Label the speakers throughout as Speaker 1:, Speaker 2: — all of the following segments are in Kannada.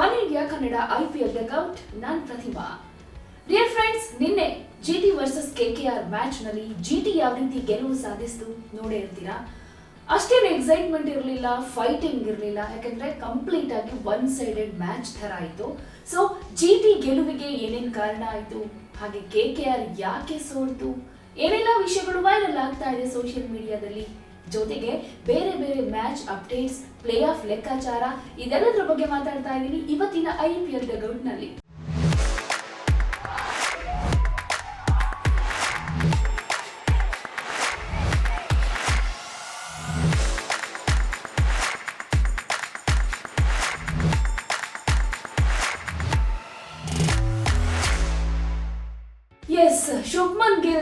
Speaker 1: One India Kannada IPL dugout ನಾನ್ ಪ್ರತಿಮಾ ಡಿಯರ್ ಫ್ರೆಂಡ್ಸ್ ನಿನ್ನೆ GT versus K K R ಮ್ಯಾಚ್ನಲ್ಲಿ GT ಯಾವ ರೀತಿ ಗೆಲುವು ಸಾಧಿಸಿತು ನೋಡೇ ಇರ್ತೀರಾ? ಅಷ್ಟೇನು ಎಕ್ಸೈಟ್ಮೆಂಟ್ ಇರಲಿಲ್ಲ ಫೈಟಿಂಗ್ ಇರಲಿಲ್ಲ, ಯಾಕಂದ್ರೆ ಕಂಪ್ಲೀಟ್ ಆಗಿ ಒನ್ ಸೈಡೆಡ್ ಮ್ಯಾಚ್ ತರ ಆಯಿತು. ಸೊ ಜಿ ಟಿ ಗೆಲುವಿಗೆ ಏನೇನು ಕಾರಣ ಆಯಿತು? ಹಾಗೆ ಕೆ ಕೆ ಆರ್ ಯಾಕೆ ಸೋಲ್ತು? ಏನೆಲ್ಲ ವಿಷಯಗಳು ವೈರಲ್ ಆಗ್ತಾ ಇದೆ ಸೋಷಿಯಲ್ ಮೀಡಿಯಾದಲ್ಲಿ ಜೊತೆಗೆ ಬೇರೆ ಬೇರೆ ಮ್ಯಾಚ್ ಅಪ್ಡೇಟ್ಸ್ ಪ್ಲೇ ಆಫ್ ಲೆಕ್ಕಾಚಾರ, ಇದೆಲ್ಲದರ ಬಗ್ಗೆ ಮಾತಾಡ್ತಾ ಇದ್ದೀನಿ ಇವತ್ತಿನ ಐ ಪಿ ಎಲ್ನಲ್ಲಿ.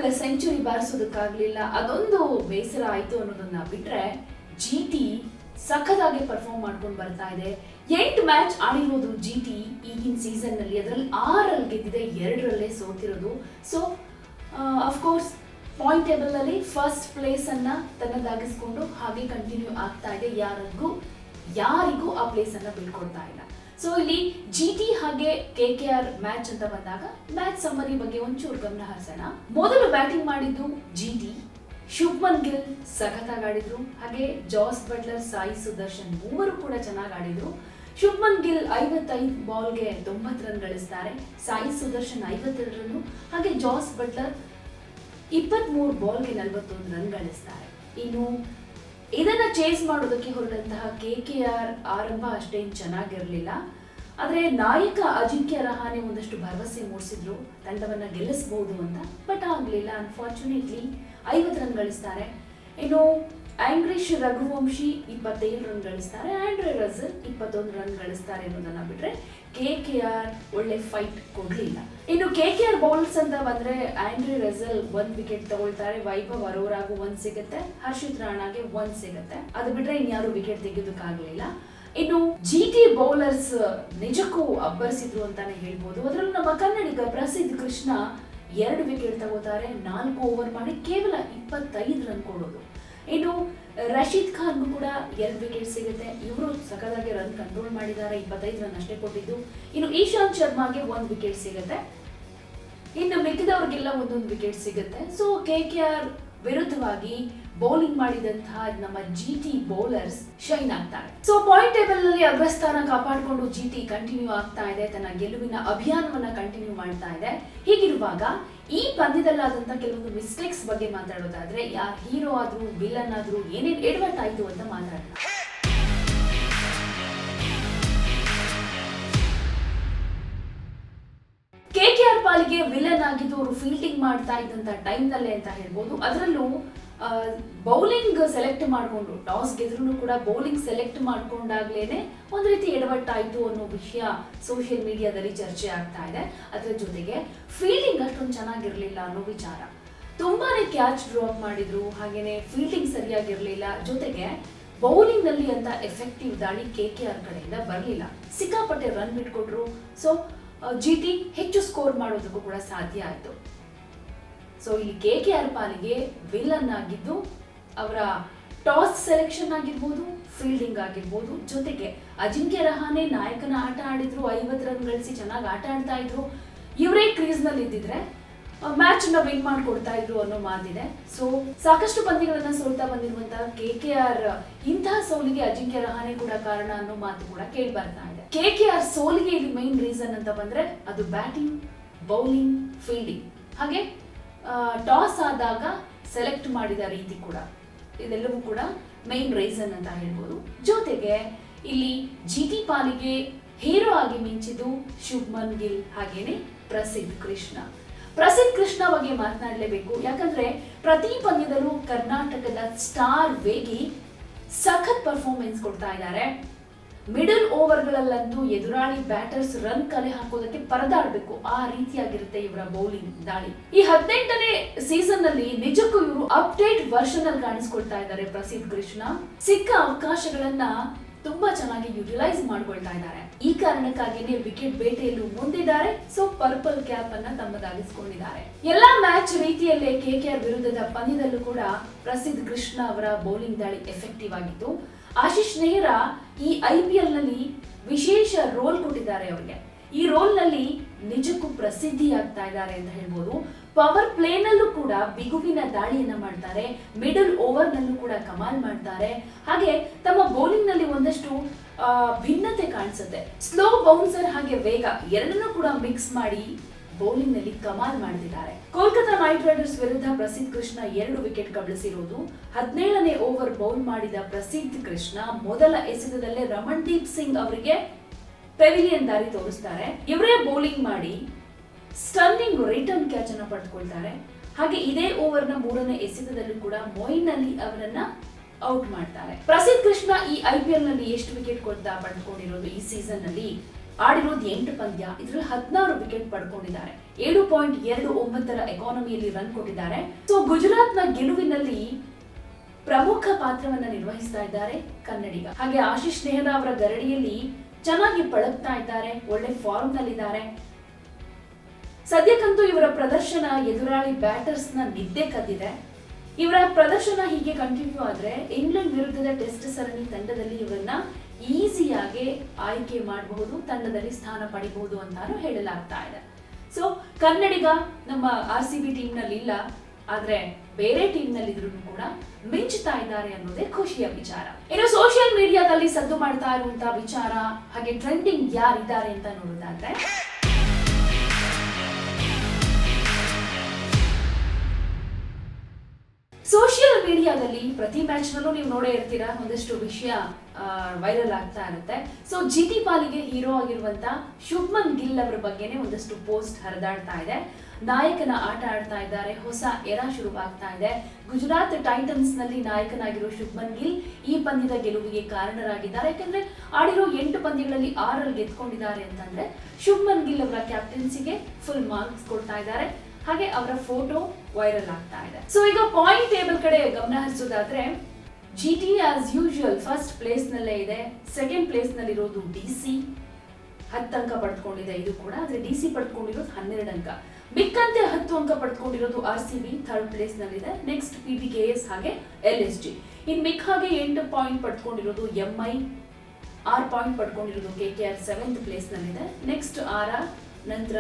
Speaker 1: ಗಿಲ್ ಸೆಂಚುರಿ ಬಾರಿಸೋದಕ್ಕಾಗ್ಲಿಲ್ಲ. ಅದೊಂದು ಬೇಸರ ಆಯ್ತು ಅನ್ನೋದನ್ನ ಬಿಟ್ರೆ ಜಿ ಟಿ ಪರ್ಫಾರ್ಮ್ ಮಾಡ್ಕೊಂಡು ಬರ್ತಾ ಇದೆ. ಎಂಟು ಮ್ಯಾಚ್ ಆಡಿರೋದು ಜಿ ಟಿ ಈಗಿನ ಸೀಸನ್ನಲ್ಲಿ ಅದರಲ್ಲಿ ಆರಲ್ಲಿ ಗೆದ್ದಿದೆ, ಎರಡರಲ್ಲೇ ಸೋತಿರೋದು. So of course point table ಅಲ್ಲಿ ಫಸ್ಟ್ ಪ್ಲೇಸ್ ಅನ್ನ ತನ್ನದಾಗಿಸ್ಕೊಂಡು ಹಾಗೆ ಕಂಟಿನ್ಯೂ ಆಗ್ತಾ ಇದೆ. ಯಾರಿಗೂ ಯಾರಿಗೂ ಆ ಪ್ಲೇಸ್ ಅನ್ನ ಬಿಟ್ಕೊಡ್ತಾ ಇಲ್ಲ. ಸೊ ಇಲ್ಲಿ ಜಿ ಟಿ ಹಾಗೆ ಕೆ ಕೆ ಆರ್ ಮ್ಯಾಚ್ ಅಂತ ಬಂದಾಗ ಮ್ಯಾಚ್ ಸಮ್ಮರಿ ಬಗ್ಗೆ ಒಂಚೂರು ಗಮನ ಹರಿಸೋಣ. ಮೊದಲು ಬ್ಯಾಟಿಂಗ್ ಮಾಡಿದ್ದು ಜಿ ಟಿ ಶುಭ್ಮನ್ ಗಿಲ್ ಸಖತ್ತಾಗಿ ಆಡಿದ್ರು. ಹಾಗೆ ಜಾಸ್ ಬಟ್ಲರ್ ಸಾಯಿ ಸುದರ್ಶನ್ ಮೂವರು ಕೂಡ ಚೆನ್ನಾಗಿ ಆಡಿದ್ರು. ಶುಭ್ಮನ್ ಗಿಲ್ ಐವತ್ತೈದು ಬಾಲ್ಗೆ ತೊಂಬತ್ತು ರನ್ ಗಳಿಸ್ತಾರೆ. ಸಾಯಿ ಸುದರ್ಶನ್ ಐವತ್ತೆರಡು ರನ್ನು. ಹಾಗೆ ಜಾಸ್ ಬಟ್ಲರ್ ಇಪ್ಪತ್ಮೂರು ಬಾಲ್ಗೆ ನಲವತ್ತೊಂದು ರನ್ ಗಳಿಸ್ತಾರೆ. ಇನ್ನು ಇದನ್ನ ಚೇಸ್ ಮಾಡೋದಕ್ಕೆ ಹೊರಟಂತಹ ಕೆ ಕೆ ಆರ್ ಆರಂಭ ಅಷ್ಟೇನು ಚೆನ್ನಾಗಿರಲಿಲ್ಲ. ಆದರೆ ನಾಯಕ ಅಜಿಂಕ್ಯ ರಹಾನೆ ಒಂದಷ್ಟು ಭರವಸೆ ಮೂಡಿಸಿದ್ರು. ತಂಡವನ್ನ ಗೆಲ್ಲಿಸಬಹುದು ಅಂತ, ಬಟ್ ಆಗಲಿಲ್ಲ. ಅನ್ಫಾರ್ಚುನೇಟ್ಲಿ ಐವತ್ತು ರನ್ ಗಳಿಸ್ತಾರೆ. ಇನ್ನು ಆಂಗ್ರಿಶ್ ರಘುವಂಶಿ ಇಪ್ಪತ್ತೇಳು ರನ್ ಗಳಿಸ್ತಾರೆ. ಆಂಡ್ರೆ ರಸಲ್ ಇಪ್ಪತ್ತೊಂದು ರನ್ ಗಳಿಸ್ತಾರೆ ಅನ್ನೋದನ್ನ ಬಿಟ್ರೆ ಕೆ ಕೆ ಆರ್ ಒಳ್ಳೆ ಫೈಟ್ ಕೊಡ್ಲಿಲ್ಲ. ಇನ್ನು ಕೆ ಕೆ ಆರ್ ಬೌಲರ್ಸ್ ಅಂತ ಬಂದ್ರೆ ಆಂಡ್ರಿ ರೆಸಲ್ ಒಂದ್ ವಿಕೆಟ್ ತಗೊಳ್ತಾರೆ, ವೈಭವ್ ಅರೋರಾಗೂ ಒಂದ್ ಸಿಗುತ್ತೆ, ಹರ್ಷಿತ್ ರಾಣಾಗೆ ಒಂದ್ ಸಿಗುತ್ತೆ. ಅದು ಬಿಟ್ರೆ ಇನ್ಯಾರು ವಿಕೆಟ್ ತೆಗೆಯೋದಕ್ಕಾಗಲಿಲ್ಲ. ಇನ್ನು ಜಿ ಟಿ ಬೌಲರ್ಸ್ ನಿಜಕ್ಕೂ ಅಬ್ಬರಿಸಿದ್ರು ಅಂತಾನೆ ಹೇಳ್ಬೋದು. ಅದರಲ್ಲೂ ನಮ್ಮ ಕನ್ನಡಿಗ ಪ್ರಸಿದ್ಧ ಕೃಷ್ಣ ಎರಡು ವಿಕೆಟ್ ತಗೋತಾರೆ, ನಾಲ್ಕು ಓವರ್ ಮಾಡಿ ಕೇವಲ ಇಪ್ಪತ್ತೈದು ರನ್ ಕೊಡೋದು. ಇನ್ನು ರಶೀದ್ ಖಾನ್ಗೂ ಕೂಡ ಎರಡು ವಿಕೆಟ್ ಸಿಗುತ್ತೆ. ಇವರು ಸಖತ್ತಾಗಿ ರನ್ ಕಂಟ್ರೋಲ್ ಮಾಡಿದ್ದಾರೆ. ಇಪ್ಪತ್ತೈದು ರನ್ ಅಷ್ಟೇ ಕೊಟ್ಟಿದ್ದು. ಇನ್ನು ಈಶಾಂತ್ ಶರ್ಮಾಗೆ ಒಂದು ವಿಕೆಟ್ ಸಿಗುತ್ತೆ. ಇನ್ನು ಮಿಕ್ಕಿದವ್ರಿಗೆಲ್ಲ ಒಂದೊಂದು ವಿಕೆಟ್ ಸಿಗುತ್ತೆ. ಸೊ ಕೆ ಕೆ ಆರ್ ವಿರುದ್ಧವಾಗಿ ಬೌಲಿಂಗ್ ಮಾಡಿದಂತಹ ನಮ್ಮ ಜಿ ಟಿ ಬೌಲರ್ಸ್ ಶೈನ್ ಆಗ್ತಾರೆ. ಸೊ ಪಾಯಿಂಟ್ ಟೇಬಲ್ನಲ್ಲಿ ಅಗ್ರಸ್ಥಾನ ಕಾಪಾಡಿಕೊಂಡು ಜಿ ಟಿ ಕಂಟಿನ್ಯೂ ಆಗ್ತಾ ಇದೆ, ತನ್ನ ಗೆಲುವಿನ ಅಭಿಯಾನವನ್ನ ಕಂಟಿನ್ಯೂ ಮಾಡ್ತಾ ಇದೆ. ಹೀಗಿರುವಾಗ ಈ ಪಂದ್ಯದಲ್ಲಾದಂತಹ ಕೆಲವೊಂದು ಮಿಸ್ಟೇಕ್ಸ್ ಬಗ್ಗೆ ಮಾತಾಡೋದಾದ್ರೆ, ಯಾರ ಹೀರೋ ಆದ್ರೂ ವಿಲನ್ ಆದ್ರೂ ಏನೇನ್ ಎಡವಟ್ಟಾಯ್ತು ಅಂತ ಮಾತಾಡೋಣ. ಕೆ ಕೆ ಆರ್ ಪಾಲಿಗೆ ವಿಲನ್ ಆಗಿದ್ದು ಅವರು ಫೀಲ್ಡಿಂಗ್ ಮಾಡ್ತಾ ಇದ್ದಂತ ಟೈಮ್ ನಲ್ಲೇ ಅಂತ ಹೇಳ್ಬೋದು. ಅದರಲ್ಲೂ ಬೌಲಿಂಗ್ ಸೆಲೆಕ್ಟ್ ಮಾಡಿಕೊಂಡು ಟಾಸ್ ಗೆದ್ರೂ ಕೂಡ ಬೌಲಿಂಗ್ ಸೆಲೆಕ್ಟ್ ಮಾಡ್ಕೊಂಡಾಗ್ಲೇನೆ ಒಂದು ರೀತಿ ಎಡವಟ್ಟಾಯಿತು ಅನ್ನೋ ವಿಷಯ ಸೋಷಿಯಲ್ ಮೀಡಿಯಾದಲ್ಲಿ ಚರ್ಚೆ ಆಗ್ತಾ ಇದೆ. ಅದರ ಜೊತೆಗೆ ಫೀಲ್ಡಿಂಗ್ ಅಷ್ಟೊಂದು ಚೆನ್ನಾಗಿರಲಿಲ್ಲ ಅನ್ನೋ ವಿಚಾರ. ತುಂಬಾನೇ ಕ್ಯಾಚ್ ಡ್ರಾಪ್ ಮಾಡಿದ್ರು, ಹಾಗೇನೆ ಫೀಲ್ಡಿಂಗ್ ಸರಿಯಾಗಿರಲಿಲ್ಲ. ಜೊತೆಗೆ ಬೌಲಿಂಗ್ನಲ್ಲಿ ಅಂತ ಎಫೆಕ್ಟಿವ್ ದಾಳಿ ಕೆ ಕೆ ಆರ್ ಕಡೆಯಿಂದ ಬರಲಿಲ್ಲ. ಸಿಕ್ಕಾಪಟ್ಟೆ ರನ್ ಬಿಟ್ಕೊಟ್ರು. ಸೊ ಜಿ ಟಿ ಹೆಚ್ಚು ಸ್ಕೋರ್ ಮಾಡೋದಕ್ಕೂ ಕೂಡ ಸಾಧ್ಯ ಆಯಿತು. ಸೊ ಇಲ್ಲಿ ಕೆ ಕೆ ಆರ್ ಪಾಲಿಗೆ ವಿಲನ್ ಆಗಿದ್ದು, ಅವರ ಟಾಸ್ ಸೆಲೆಕ್ಷನ್ ಆಗಿರ್ಬೋದು ಫೀಲ್ಡಿಂಗ್ ಆಗಿರ್ಬೋದು, ಜೊತೆಗೆ ಅಜಿಂಕ್ಯ ರಹಾನೆ ನಾಯಕನ ಆಟ ಆಡಿದ್ರು, ಐವತ್ತು ರನ್ ಗಳಿಸಿ ಚೆನ್ನಾಗಿ ಆಟ ಆಡ್ತಾ ಇದ್ರು. ಇವರೇ ಕ್ರೀಸ್ನಲ್ಲಿ ಇದ್ದಿದ್ರೆ ಮ್ಯಾಚ್ನ ವಿನ್ ಮಾಡ್ಕೊಡ್ತಾ ಇದ್ರು ಅನ್ನೋ ಮಾತಿದೆ. ಸೊ ಸಾಕಷ್ಟು ಪಂದ್ಯಗಳನ್ನ ಸೋಲ್ತಾ ಬಂದಿರುವಂತಹ ಕೆ ಕೆ ಆರ್ ಇಂತಹ ಸೋಲಿಗೆ ಅಜಿಂಕ್ಯ ರಹಾನೆ ಕೂಡ ಕಾರಣ ಅನ್ನೋ ಮಾತು ಕೂಡ ಕೇಳಿ ಬರ್ತಾ ಇದೆ. ಕೆ ಕೆ ಆರ್ ಸೋಲಿಗೆ ಇಲ್ಲಿ ಮೈನ್ ರೀಸನ್ ಅಂತ ಬಂದ್ರೆ ಅದು ಬ್ಯಾಟಿಂಗ್ ಬೌಲಿಂಗ್ ಫೀಲ್ಡಿಂಗ್ ಹಾಗೆ ಟಾಸ್ ಆದಾಗ ಸೆಲೆಕ್ಟ್ ಮಾಡಿದ ರೀತಿ ಕೂಡ. ಇದೆಲ್ಲವೂ ಕೂಡ ಮೈನ್ ರೀಸನ್ ಅಂತ ಹೇಳ್ಬೋದು. ಜೊತೆಗೆ ಇಲ್ಲಿ ಜಿ ಟಿ ಪಾಲಿಗೆ ಹೀರೋ ಆಗಿ ಮಿಂಚಿದ್ದು ಶುಭ್ಮನ್ ಗಿಲ್ ಹಾಗೇನೆ ಪ್ರಸಿದ್ಧ ಕೃಷ್ಣ. ಪ್ರಸಿದ್ಧ ಕೃಷ್ಣ ಬಗ್ಗೆ ಮಾತನಾಡಲೇಬೇಕು. ಯಾಕಂದ್ರೆ ಪ್ರತಿ ಪಂದ್ಯದಲ್ಲೂ ಕರ್ನಾಟಕದ ಸ್ಟಾರ್ ವೇಗಿ ಸಖತ್ ಪರ್ಫಾರ್ಮೆನ್ಸ್ ಕೊಡ್ತಾ ಇದ್ದಾರೆ. ಮಿಡಲ್ ಓವರ್ಗಳಲ್ಲಂತೂ ಎದುರಾಳಿ ಬ್ಯಾಟರ್ಸ್ ರನ್ ಕಲೆ ಹಾಕೋದಕ್ಕೆ ಪರದಾಡಬೇಕು. ಆ ರೀತಿಯಾಗಿರುತ್ತೆ ಇವರ ಬೌಲಿಂಗ್ ದಾಳಿ. ಈ ಹದಿನೆಂಟನೇ ಸೀಸನ್ನಲ್ಲಿ ನಿಜಕ್ಕೂ ಇವರು ಅಪ್ಡೇಟ್ ವರ್ಷನ್ ಅಲ್ಲಿ ಕಾಣಿಸ್ಕೊಳ್ತಾ ಇದ್ದಾರೆ ಪ್ರಸಿದ್ಧ ಕೃಷ್ಣ. ಸಿಕ್ಕ ಅವಕಾಶಗಳನ್ನ ತುಂಬಾ ಚೆನ್ನಾಗಿ ಯುಟಿಲೈಸ್ ಮಾಡ್ಕೊಳ್ತಾ ಇದ್ದಾರೆ. ಈ ಕಾರಣಕ್ಕಾಗಿನೇ ವಿಕೆಟ್ ಬೇಟೆಯಲ್ಲೂ ಮುಂದಿದ್ದಾರೆ. ಸೊ ಪರ್ಪಲ್ ಕ್ಯಾಪ್ ಅನ್ನ ತಮ್ಮದಾಗಿಸಿಕೊಂಡಿದ್ದಾರೆ. ಎಲ್ಲಾ ಮ್ಯಾಚ್ ರೀತಿಯಲ್ಲೇ ಕೆಕೆಆರ್ ವಿರುದ್ಧದ ಪಂದ್ಯದಲ್ಲೂ ಕೂಡ ಪ್ರಸಿದ್ಧ ಕೃಷ್ಣ ಅವರ ಬೌಲಿಂಗ್ ದಾಳಿ ಎಫೆಕ್ಟಿವ್ ಆಗಿತ್ತು. ಆಶೀಶ್ ನೆಹ್ರಾ ಈ ಐ ಪಿ ಎಲ್ನಲ್ಲಿ ವಿಶೇಷ ರೋಲ್ ಕೊಟ್ಟಿದ್ದಾರೆ ಅವರಿಗೆ. ಈ ರೋಲ್ನಲ್ಲಿ ನಿಜಕ್ಕೂ ಪ್ರಸಿದ್ಧಿ ಆಗ್ತಾ ಇದ್ದಾರೆ ಅಂತ ಹೇಳ್ಬೋದು. ಪವರ್ ಪ್ಲೇ ನಲ್ಲೂ ಕೂಡ ಬಿಗುವಿನ ದಾಳಿಯನ್ನ ಮಾಡ್ತಾರೆ. ಮಿಡಲ್ ಓವರ್ ನಲ್ಲೂ ಕೂಡ ಕಮಾಲ್ ಮಾಡ್ತಾರೆ. ಹಾಗೆ ತಮ್ಮ ಬೌಲಿಂಗ್ನಲ್ಲಿ ಒಂದಷ್ಟು ಭಿನ್ನತೆ ಕಾಣಿಸುತ್ತೆ. ಸ್ಲೋ ಬೌನ್ಸರ್ ಹಾಗೆ ವೇಗ ಎರಡನ್ನೂ ಕೂಡ ಮಿಕ್ಸ್ ಮಾಡಿ ಬೌಲಿಂಗ್ನಲ್ಲಿ ಕಮಾಲ್ ಮಾಡಿದ್ದಾರೆ. ಕೋಲ್ಕತಾ ನೈಟ್ ರೈಡರ್ಸ್ ವಿರುದ್ಧ ಪ್ರಸಿದ್ಧ ಕೃಷ್ಣ ಎರಡು ವಿಕೆಟ್ ಕಬಳಿಸಿರುವುದು ಹದಿನೇಳನೇ ಓವರ್ ಬೌಲ್ ಮಾಡಿದ ಪ್ರಸಿದ್ಧ ಕೃಷ್ಣ ಮೊದಲ ಎಸೆತದಲ್ಲೇ ರಮಣ್ದೀಪ್ ಸಿಂಗ್ ಅವರಿಗೆ ಪೆವಿಲಿಯನ್ ದಾರಿ ತೋರಿಸ್ತಾರೆ. ಇವರೇ ಬೌಲಿಂಗ್ ಮಾಡಿ ಸ್ಟನ್ನಿಂಗ್ ರಿಟರ್ನ್ ಕ್ಯಾಚ್ ಅನ್ನು ಪಡೆದುಕೊಳ್ತಾರೆ. ಹಾಗೆ ಇದೇ ಓವರ್ನ ಮೂರನೇ ಎಸೆತದಲ್ಲೂ ಕೂಡ ಮೊಯಿನ್ ಅಲಿ ಅವರನ್ನ ಔಟ್ ಮಾಡ್ತಾರೆ. ಪ್ರಸಿದ್ಧ ಕೃಷ್ಣ ಈ ಐ ಪಿ ಎಲ್ನಲ್ಲಿ ಎಷ್ಟು ವಿಕೆಟ್ ಕೊಡ್ತಾ ಪಡೆದುಕೊಂಡಿರೋದು ಈ ಸೀಸನ್ನಲ್ಲಿ ಆಡಿರೋದು ಎಂಟು ಪಂದ್ಯ. ಇದರಲ್ಲಿ ಹದಿನಾರು ವಿಕೆಟ್ ಪಡ್ಕೊಂಡಿದ್ದಾರೆ. ಏಳು ಪಾಯಿಂಟ್ ಎರಡು ಒಂಬತ್ತರ ಎಕಾನಮಿಯಲ್ಲಿ ರನ್ ಕೊಟ್ಟಿದ್ದಾರೆ. ಸೊ ಗುಜರಾತ್ನ ಗೆಲುವಿನಲ್ಲಿ ಪ್ರಮುಖ ಪಾತ್ರವನ್ನ ನಿರ್ವಹಿಸ್ತಾ ಇದ್ದಾರೆ ಕನ್ನಡಿಗ. ಹಾಗೆ ಆಶಿಶ್ ನೆಹ್ರಾ ಅವರ ಗರಡಿಯಲ್ಲಿ ಚೆನ್ನಾಗಿ ಪಳಗ್ತಾ ಇದ್ದಾರೆ. ಒಳ್ಳೆ ಫಾರ್ಮ್ ನಲ್ಲಿದ್ದಾರೆ ಸದ್ಯಕ್ಕಂತೂ ಇವರ ಪ್ರದರ್ಶನ ಎದುರಾಳಿ ಬ್ಯಾಟರ್ಸ್ನ ನಿದ್ದೆ ಕದ್ದಿದೆ. ಇವರ ಪ್ರದರ್ಶನ ಹೀಗೆ ಕಂಟಿನ್ಯೂ ಆದ್ರೆ ಇಂಗ್ಲೆಂಡ್ ವಿರುದ್ಧದ ಟೆಸ್ಟ್ ಸರಣಿ ತಂಡದಲ್ಲಿ ಇವರನ್ನ ಈಸಿಯಾಗಿ ಆಯ್ಕೆ ಮಾಡಬಹುದು ತಂಡದಲ್ಲಿ ಸ್ಥಾನ ಪಡಿಬಹುದು ಅಂತಾನು ಹೇಳಲಾಗ್ತಾ ಇದೆ. ಸೊ ಕನ್ನಡಿಗ ನಮ್ಮ ಆರ್ ಸಿ ಬಿ ಟೀಮ್ನಲ್ಲಿ ಇಲ್ಲ, ಆದ್ರೆ ಬೇರೆ ಟೀಮ್ ಕೂಡ ಮಿಂಚುತ್ತಾ ಇದ್ದಾರೆ ಅನ್ನೋದೇ ಖುಷಿಯ ವಿಚಾರ. ಇನ್ನು ಸೋಷಿಯಲ್ ಮೀಡಿಯಾದಲ್ಲಿ ಸದ್ದು ಮಾಡ್ತಾ ಇರುವಂತಹ ವಿಚಾರ, ಹಾಗೆ ಟ್ರೆಂಡಿಂಗ್ ಯಾರಿದ್ದಾರೆ ಅಂತ ನೋಡೋದಾದ್ರೆ ಸೋಷಿಯಲ್ ಮೀಡಿಯಾದಲ್ಲಿ ಪ್ರತಿ ಮ್ಯಾಚ್ನಲ್ಲೂ ನೀವು ನೋಡೇ ಇರ್ತೀರಾ? ಒಂದಷ್ಟು ವಿಷಯ ವೈರಲ್ ಆಗ್ತಾ ಇರುತ್ತೆ. ಸೊ ಜಿಟಿ ಪಾಲಿಗೆ ಹೀರೋ ಆಗಿರುವಂತ ಶುಭ್ಮನ್ ಗಿಲ್ ಅವರ ಬಗ್ಗೆನೇ ಒಂದಷ್ಟು ಪೋಸ್ಟ್ ಹರಿದಾಡ್ತಾ ಇದೆ. ನಾಯಕನ ಆಟ ಆಡ್ತಾ ಇದ್ದಾರೆ. ಹೊಸ ಎರ ಶುರುವಾಗ್ತಾ ಇದೆ. ಗುಜರಾತ್ ಟೈಟನ್ಸ್ನಲ್ಲಿ ನಾಯಕನಾಗಿರೋ ಶುಭ್ಮನ್ ಗಿಲ್ ಈ ಪಂದ್ಯದ ಗೆಲುವಿಗೆ ಕಾರಣರಾಗಿದ್ದಾರೆ. ಯಾಕಂದ್ರೆ ಆಡಿರೋ ಎಂಟು ಪಂದ್ಯಗಳಲ್ಲಿ ಆರಲ್ಲಿ ಗೆದ್ಕೊಂಡಿದ್ದಾರೆ ಅಂತಂದ್ರೆ ಶುಭ್ಮನ್ ಗಿಲ್ ಅವರ ಕ್ಯಾಪ್ಟನ್ಸಿಗೆ ಫುಲ್ ಮಾರ್ಕ್ಸ್ ಕೊಡ್ತಾ ಇದ್ದಾರೆ. ಹಾಗೆ ಅವರ ಫೋಟೋ ವೈರಲ್ ಆಗ್ತಾ ಇದೆ. ಸೊ ಈಗ ಪಾಯಿಂಟ್ ಟೇಬಲ್ ಕಡೆ ಗಮನ ಹರಿಸೋದಾದ್ರೆ G T as usual first place ನಲ್ಲೇ ಇದೆ ಸೆಕೆಂಡ್ ಪ್ಲೇಸ್ ನಲ್ಲಿರೋದು ಡಿ ಸಿ ಹತ್ತು ಅಂಕ ಪಡ್ಕೊಂಡಿದೆ ಇದು ಕೂಡ, ಆದ್ರೆ ಡಿ ಸಿ ಪಡ್ಕೊಂಡಿರೋದು ಹನ್ನೆರಡು ಅಂಕ. ಮಿಕ್ಕಂತೆ ಹತ್ತು ಅಂಕ ಪಡ್ಕೊಂಡಿರೋದು R C B third place ನಲ್ಲಿದೆ next P B K S ಹಾಗೆ ಎಲ್ ಎಸ್ ಜಿ ಇನ್ ಮಿಕ್ ಹಾಗೆ ಎಂಟು ಪಾಯಿಂಟ್ ಪಡ್ಕೊಂಡಿರೋದು M I R point ಪಡ್ಕೊಂಡಿರೋದು K K R seventh place ನಲ್ಲಿದೆ. ನೆಕ್ಸ್ಟ್ ಆರ್ ಆರ್ ನಂತರ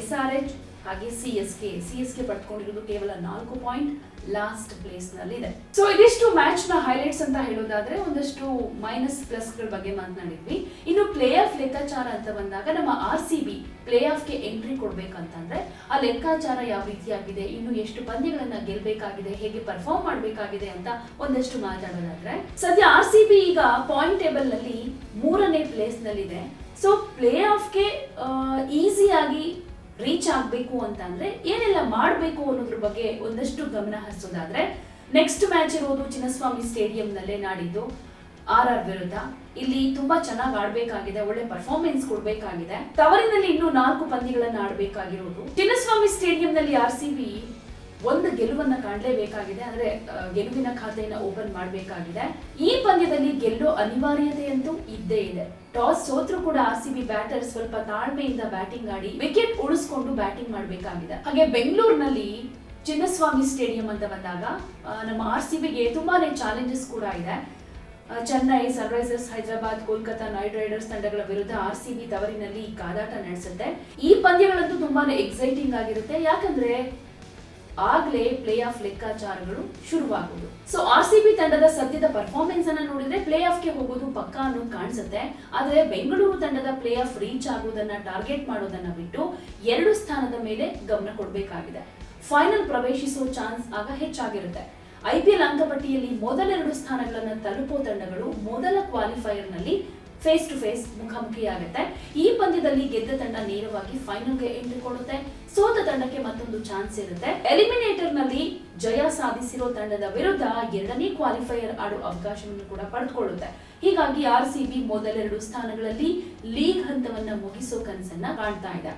Speaker 1: ಎಸ್ ಆರ್ ಎಚ್ ಹಾಗೆ C S K C S K ಪಡ್ಕೊಂಡಿರೋದು ಕೇವಲ ನಾಲ್ಕು ಪಾಯಿಂಟ್ ಲಾಸ್ಟ್ ಪ್ಲೇಸ್ ನಲ್ಲಿದೆ. ಸೊ ಇದಿಷ್ಟು ಮ್ಯಾಚ್ನ ಹೈಲೈಟ್ಸ್ ಅಂತ ಹೇಳೋದಾದ್ರೆ ಒಂದಷ್ಟು ಮೈನಸ್ ಪ್ಲಸ್ಗಳ ಬಗ್ಗೆ ಮಾತನಾಡಿದ್ವಿ. ಇನ್ನು ಪ್ಲೇ ಆಫ್ ಲೆಕ್ಕಾಚಾರ ಅಂತ ಬಂದಾಗ ನಮ್ಮ ಆರ್ ಸಿ ಬಿ ಪ್ಲೇ ಆಫ್ಗೆ ಎಂಟ್ರಿ ಕೊಡ್ಬೇಕಂತಂದ್ರೆ ಆ ಲೆಕ್ಕಾಚಾರ ಯಾವ ರೀತಿಯಾಗಿದೆ, ಇನ್ನು ಎಷ್ಟು ಪಂದ್ಯಗಳನ್ನ ಗೆಲ್ಬೇಕಾಗಿದೆ, ಹೇಗೆ ಪರ್ಫಾರ್ಮ್ ಮಾಡಬೇಕಾಗಿದೆ ಅಂತ ಒಂದಷ್ಟು ಮಾತಾಡೋದಾದ್ರೆ, ಸದ್ಯ ಆರ್ ಸಿ ಬಿ ಈಗ ಪಾಯಿಂಟ್ ಟೇಬಲ್ನಲ್ಲಿ ಮೂರನೇ ಪ್ಲೇಸ್ ನಲ್ಲಿದೆ. ಸೊ ಪ್ಲೇ ಆಫ್ಗೆ ಈಸಿಯಾಗಿ ರೀಚ್ ಆಗಬೇಕು ಅಂತಂದ್ರೆ ಏನೆಲ್ಲ ಮಾಡಬೇಕು ಅನ್ನೋದ್ರ ಬಗ್ಗೆ ಒಂದಷ್ಟು ಗಮನ ಹರಿಸೋದಾದ್ರೆ ನೆಕ್ಸ್ಟ್ ಮ್ಯಾಚ್ ಇರೋದು ಚಿನ್ನಸ್ವಾಮಿ ಸ್ಟೇಡಿಯಂ ನಲ್ಲೇ ನಾಡಿದ್ದು ಆರ್ ಆರ್ ವಿರುದ್ಧ. ಇಲ್ಲಿ ತುಂಬಾ ಚೆನ್ನಾಗಿ ಆಡ್ಬೇಕಾಗಿದೆ, ಒಳ್ಳೆ ಪರ್ಫಾರ್ಮೆನ್ಸ್ ಕೊಡ್ಬೇಕಾಗಿದೆ. ತವರಿನಲ್ಲಿ ಇನ್ನೂ ನಾಲ್ಕು ಪಂದ್ಯಗಳನ್ನ ಆಡ್ಬೇಕಾಗಿರೋದು. ಚಿನ್ನಸ್ವಾಮಿ ಸ್ಟೇಡಿಯಂ ನಲ್ಲಿ ಆರ್ ಸಿ ಬಿ ಒಂದು ಗೆಲುವನ್ನ ಕಾಣಲೇಬೇಕಾಗಿದೆ, ಅಂದ್ರೆ ಗೆಲುವಿನ ಖಾತೆಯನ್ನ ಓಪನ್ ಮಾಡಬೇಕಾಗಿದೆ. ಈ ಪಂದ್ಯದಲ್ಲಿ ಗೆಲ್ಲೋ ಅನಿವಾರ್ಯತೆ ಅಂತೂ ಇದ್ದೇ ಇದೆ. ಟಾಸ್ ಸೋತ್ರು ಕೂಡ ಆರ್ ಸಿ ಬಿ ಬ್ಯಾಟರ್ ಸ್ವಲ್ಪ ತಾಳ್ಮೆಯಿಂದ ಬ್ಯಾಟಿಂಗ್ ಆಡಿ ವಿಕೆಟ್ ಉಳಿಸ್ಕೊಂಡು ಬ್ಯಾಟಿಂಗ್ ಮಾಡಬೇಕಾಗಿದೆ. ಹಾಗೆ ಬೆಂಗಳೂರಿನಲ್ಲಿ ಚಿನ್ನಸ್ವಾಮಿ ಸ್ಟೇಡಿಯಂ ಅಂತ ಬಂದಾಗ ನಮ್ಮ ಆರ್ ಸಿ ಬಿಗೆ ತುಂಬಾನೇ ಚಾಲೆಂಜಸ್ ಕೂಡ ಇದೆ. Chennai Sunrisers Hyderabad, Kolkata Knight Riders ತಂಡಗಳ ವಿರುದ್ಧ ಆರ್ ಸಿ ಬಿ ತವರಿನಲ್ಲಿ ಕಾದಾಟ ನಡೆಸುತ್ತೆ. ಈ ಪಂದ್ಯಗಳಂತೂ ತುಂಬಾನೇ ಎಕ್ಸೈಟಿಂಗ್ ಆಗಿರುತ್ತೆ. ಯಾಕಂದ್ರೆ ಆಗ್ಲೇ ಪ್ಲೇ ಆಫ್ ಲೆಕ್ಕಾಚಾರಗಳು ಶುರುವಾಗುವುದು. ಸೊ ಆರ್ ಸಿ ಬಿ ತಂಡದ ಸದ್ಯದ ಪರ್ಫಾರ್ಮೆನ್ಸ್ ಅನ್ನ ನೋಡಿದ್ರೆ ಪ್ಲೇ ಆಫ್ಗೆ ಹೋಗೋದು ಪಕ್ಕಾ ಅನ್ನೋದು ಕಾಣಿಸುತ್ತೆ. ಆದ್ರೆ ಬೆಂಗಳೂರು ತಂಡದ ಪ್ಲೇ ಆಫ್ ರೀಚ್ ಆಗುವುದನ್ನ ಟಾರ್ಗೆಟ್ ಮಾಡೋದನ್ನ ಬಿಟ್ಟು ಎರಡು ಸ್ಥಾನದ ಮೇಲೆ ಗಮನ ಕೊಡಬೇಕಾಗಿದೆ. ಫೈನಲ್ ಪ್ರವೇಶಿಸೋ ಚಾನ್ಸ್ ಆಗ ಹೆಚ್ಚಾಗಿರುತ್ತೆ. ಐಪಿಎಲ್ ಅಂಕಪಟ್ಟಿಯಲ್ಲಿ ಮೊದಲೆರಡು ಸ್ಥಾನಗಳನ್ನ ತಲುಪೋ ತಂಡಗಳು ಮೊದಲ ಕ್ವಾಲಿಫೈಯರ್ನಲ್ಲಿ ಫೇಸ್ ಟು ಫೇಸ್ ಮುಖಾಮುಖಿಯಾಗುತ್ತೆ ಈ ಪಂದ್ಯದಲ್ಲಿ ಗೆದ್ದ ತಂಡ ನೇರವಾಗಿ ಫೈನಲ್ಗೆ ಎಂಟ್ರಿ ಕೊಡುತ್ತೆ. ಸೋತ ತಂಡಕ್ಕೆ ಮತ್ತೊಂದು ಚಾನ್ಸ್ ಇರುತ್ತೆ. ಎಲಿಮಿನೇಟರ್ನಲ್ಲಿ ಜಯ ಸಾಧಿಸಿರೋ ತಂಡದ ವಿರುದ್ಧ ಎರಡನೇ ಕ್ವಾಲಿಫೈಯರ್ ಆಡೋ ಅವಕಾಶವನ್ನು ಕೂಡ ಪಡೆದುಕೊಳ್ಳುತ್ತೆ. ಹೀಗಾಗಿ ಆರ್ ಸಿ ಬಿ ಮೊದಲೆರಡು ಸ್ಥಾನಗಳಲ್ಲಿ ಲೀಗ್ ಹಂತವನ್ನ ಮುಗಿಸೋ ಕನಸನ್ನ ಕಾಣ್ತಾ ಇದೆ.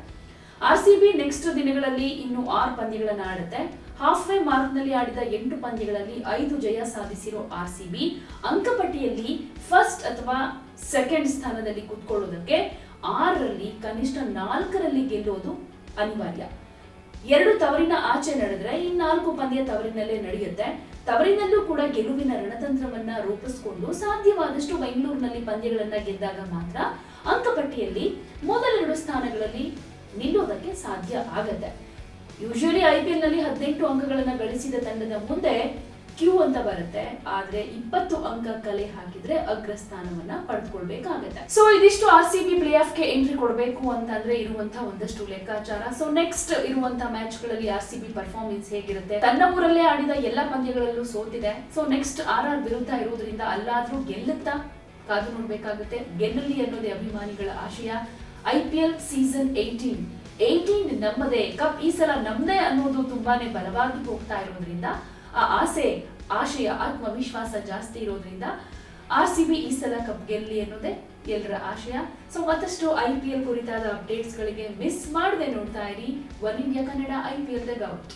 Speaker 1: ಆರ್ ಸಿ ಬಿ ನೆಕ್ಸ್ಟ್ ದಿನಗಳಲ್ಲಿ ಇನ್ನು ಆರು ಪಂದ್ಯಗಳನ್ನ ಆಡುತ್ತೆ. ಹಾಫ್ ವೇ ಮಾರ್ಕ್ನಲ್ಲಿ ಆಡಿದ ಎಂಟು ಪಂದ್ಯಗಳಲ್ಲಿ ಐದು ಜಯ ಸಾಧಿಸಿರೋ ಆರ್ ಸಿ ಬಿ ಅಂಕಪಟ್ಟಿಯಲ್ಲಿ ಫಸ್ಟ್ ಅಥವಾ ಸೆಕೆಂಡ್ ಸ್ಥಾನದಲ್ಲಿ ಕುತ್ಕೊಳ್ಳೋದಕ್ಕೆ ಆರರಲ್ಲಿ ಕನಿಷ್ಠ ನಾಲ್ಕರಲ್ಲಿ ಗೆಲ್ಲೋದು ಅನಿವಾರ್ಯ. ಎರಡು ತವರಿನ ಆಚೆ ನಡೆದ್ರೆ ಈ ನಾಲ್ಕು ಪಂದ್ಯ ತವರಿನಲ್ಲೇ ನಡೆಯುತ್ತೆ. ತವರಿನಲ್ಲೂ ಕೂಡ ಗೆಲುವಿನ ರಣತಂತ್ರವನ್ನ ರೂಪಿಸಿಕೊಂಡು ಸಾಧ್ಯವಾದಷ್ಟು ಬೆಂಗಳೂರಿನಲ್ಲಿ ಪಂದ್ಯಗಳನ್ನ ಗೆದ್ದಾಗ ಮಾತ್ರ ಅಂಕಪಟ್ಟಿಯಲ್ಲಿ ಮೊದಲೆರಡು ಸ್ಥಾನಗಳಲ್ಲಿ ನಿಲ್ಲೋದಕ್ಕೆ ಸಾಧ್ಯ ಆಗತ್ತೆ. ಯೂಶುವಲಿ ಐ ಪಿ ಎಲ್ನಲ್ಲಿ ಹದಿನೆಂಟು ಅಂಕಗಳನ್ನ ಗಳಿಸಿದ ತಂಡದ ಮುಂದೆ ಕ್ಯೂ ಅಂತ ಬರುತ್ತೆ. ಆದ್ರೆ ಇಪ್ಪತ್ತು ಅಂಕ ಕಲೆ ಹಾಕಿದ್ರೆ ಅಗ್ರಸ್ಥಾನವನ್ನ ಪಡ್ಕೊಳ್ಬೇಕಾಗತ್ತೆ ಸೊ ಇದಿಷ್ಟು ಆರ್ ಸಿ ಬಿ ಪ್ಲೇ ಆಫ್ಗೆ ಎಂಟ್ರಿ ಕೊಡಬೇಕು ಅಂತಂದ್ರೆ ಇರುವಂತಹ ಒಂದಷ್ಟು ಲೆಕ್ಕಾಚಾರ. ಸೊ ನೆಕ್ಸ್ಟ್ ಇರುವಂತಹ ಮ್ಯಾಚ್ಗಳಲ್ಲಿ ಆರ್ ಸಿ ಬಿ ಪರ್ಫಾರ್ಮೆನ್ಸ್ ಹೇಗಿರುತ್ತೆ? ತನ್ನ ಊರಲ್ಲೇ ಆಡಿದ ಎಲ್ಲ ಪಂದ್ಯಗಳಲ್ಲೂ ಸೋತಿದೆ. ಸೊ ನೆಕ್ಸ್ಟ್ ಆರ್ ಆರ್ ವಿರುದ್ಧ ಇರೋದ್ರಿಂದ ಅಲ್ಲಾದ್ರೂ ಗೆಲ್ಲುತ್ತಾ ಕಾದು ನೋಡ್ಬೇಕಾಗುತ್ತೆ. ಗೆಲ್ಲಲಿ ಅನ್ನೋದೇ ಅಭಿಮಾನಿಗಳ ಆಶಯ. I P L season eighteen eighteen ನಮ್ಮದೇ. ಕಪ್ ಈ ಸಲ ನಮ್ದೇ ಅನ್ನೋದು ತುಂಬಾನೇ ಬಲವಾಗಿ ಹೋಗ್ತಾ ಇರೋದ್ರಿಂದ ಆ ಆಸೆ, ಆಶಯ ಆತ್ಮವಿಶ್ವಾಸ ಜಾಸ್ತಿ ಇರೋದ್ರಿಂದ ಆರ್ ಸಿ ಬಿ ಈ ಸಲ ಕಪ್ ಗೆಲ್ಲಿ ಅನ್ನೋದೇ ಎಲ್ಲರ ಆಶಯ. ಸೊ ಮತ್ತಷ್ಟು ಐ ಪಿ ಎಲ್ ಕುರಿತಾದ ಅಪ್ಡೇಟ್ಸ್ಗಳಿಗೆ ಮಿಸ್ ಮಾಡದೆ ನೋಡ್ತಾ ಇರಿ. One India Kannada I P L dugout